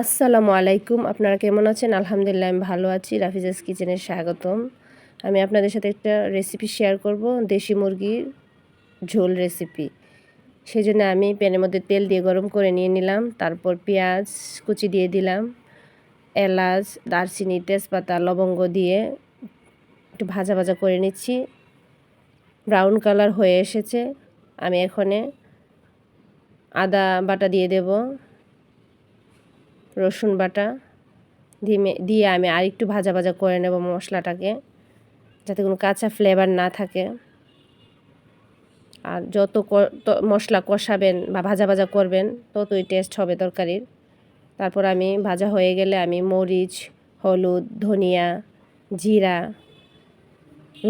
আসসালামু আলাইকুম। আপনারা কেমন আছেন? আলহামদুলিল্লাহ, আমি ভালো আছি। রাফিজাস কিচেনের স্বাগতম। আমি আপনাদের সাথে একটা রেসিপি শেয়ার করব, দেশি মুরগির ঝোল রেসিপি সেই জন্য আমি প্যানের মধ্যে তেল দিয়ে গরম করে নিয়ে নিলাম, তারপর পেঁয়াজ কুচি দিয়ে দিলাম, এলাচ, দারচিনি, তেজপাতা, লবঙ্গ দিয়ে একটু ভাজা ভাজা করে নিচ্ছি। ব্রাউন কালার হয়ে এসেছে। আমি এখানে আদা বাটা দিয়ে দেবো। রসুন বাটা দিয়ে দিয়ে আমি আর একটু ভাজা ভাজা করে নেব মশলাটাকে, যাতে কোনো কাঁচা ফ্লেভার না থাকে। আর যত মশলা কষাবেন বা ভাজা ভাজা করবেন, ততই টেস্ট হবে তরকারির। তারপর আমি ভাজা হয়ে গেলে আমি মরিচ, হলুদ, ধনিয়া, জিরা,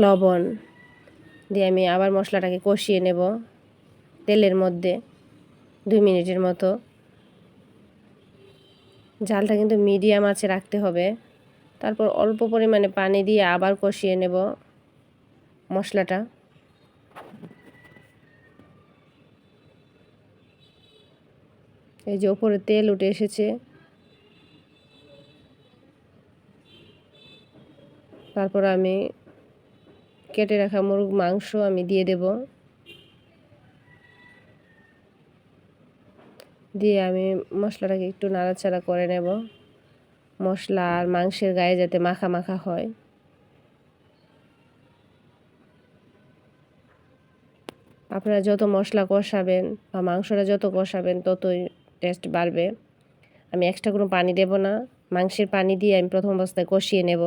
লবণ দিয়ে আমি আবার মশলাটাকে কষিয়ে নেব তেলের মধ্যে, দুই মিনিটের মতো। জালটা কিন্তু মিডিয়াম আছে রাখতে হবে। তারপর অল্প পরিমাণে পানি দিয়ে আবার কষিয়ে নেব মশলাটা। এই যে ওপরে তেল উঠে এসেছে। তারপর আমি কেটে রাখা মুরগ মাংস আমি দিয়ে দেব। দিয়ে আমি মশলাটাকে একটু নাড়াচাড়া করে নেব। মশলা আর মাংসের গায়ে যাতে মাখা মাখা হয়। আপনারা যত মশলা কষাবেন বা মাংসটা যত কষাবেন ততই টেস্ট বাড়বে। আমি এক্সট্রা কোনো পানি দেব না। মাংসের পানি দিয়ে আমি প্রথম অবস্থায় কষিয়ে নেব।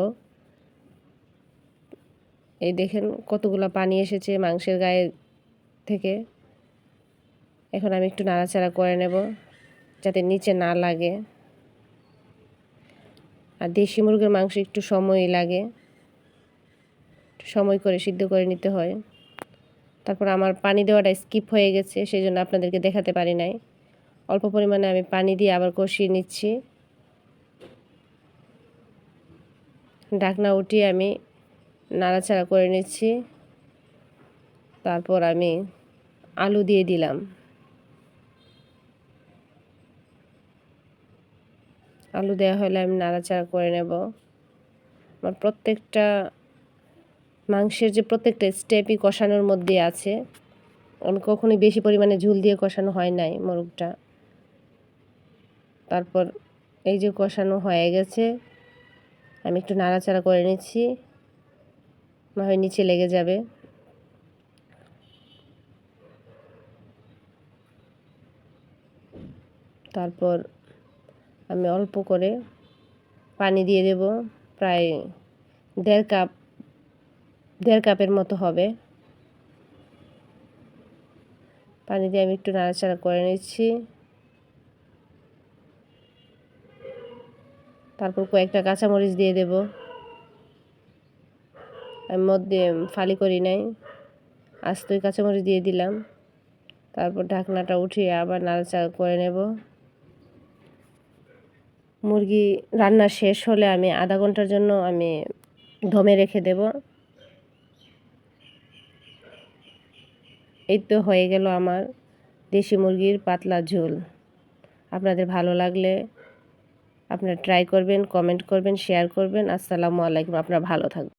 এই দেখেন কতগুলো পানি এসেছে মাংসের গায়ে থেকে। এখন আমি একটু নাড়াচাড়া করে নেব, যাতে নিচে না লাগে। আর দেশি মুরগির মাংস একটু সময়ই লাগে। সময় করে সিদ্ধ করে নিতে হয়। তারপর আমার পানি দেওয়াটা স্কিপ হয়ে গেছে সেই জন্য আপনাদেরকে দেখাতে পারি নাই। অল্প পরিমাণে আমি পানি দিয়ে আবার কষিয়ে নিচ্ছি। ঢাকনা উঠিয়ে আমি নাড়াচাড়া করে নিচ্ছি। তারপর আমি আলু দিয়ে দিলাম। আলু দেওয়া হলে আমি নাড়াচাড়া করে নেব। আমার প্রত্যেকটা মাংসের যে প্রত্যেকটা স্টেপই কষানোর মধ্যে আছে। আমি কখনোই বেশি পরিমাণে ঝুল দিয়ে কষানো হয় নাই মোরগটা। তারপর এই যে কষানো হয়ে গেছে, আমি একটু নাড়াচাড়া করে নিচ্ছি, না হয় নিচে লেগে যাবে। তারপর আমি অল্প করে পানি দিয়ে দেব, প্রায় দেড় কাপ, দেড় কাপের মতো হবে। পানি দিয়ে আমি একটু নাড়াচাড়া করে নিচ্ছি। তারপর কয়েকটা কাঁচামরিচ দিয়ে দেব। আমি মধ্যে ফালি করি নাই আস্তই কাঁচামরিচ দিয়ে দিলাম। তারপর ঢাকনাটা উঠিয়ে আবার নাড়াচাড়া করে নেব। মুরগি রান্না শেষ হলে আমি আধা ঘণ্টার জন্য আমি দমে রেখে দেব। এই তো হয়ে গেল আমার দেশি মুরগির পাতলা ঝোল। আপনাদের ভালো লাগলে আপনারা ট্রাই করবেন কমেন্ট করবেন শেয়ার করবেন। আসসালামু আলাইকুম, আপনারা ভালো থাকবেন।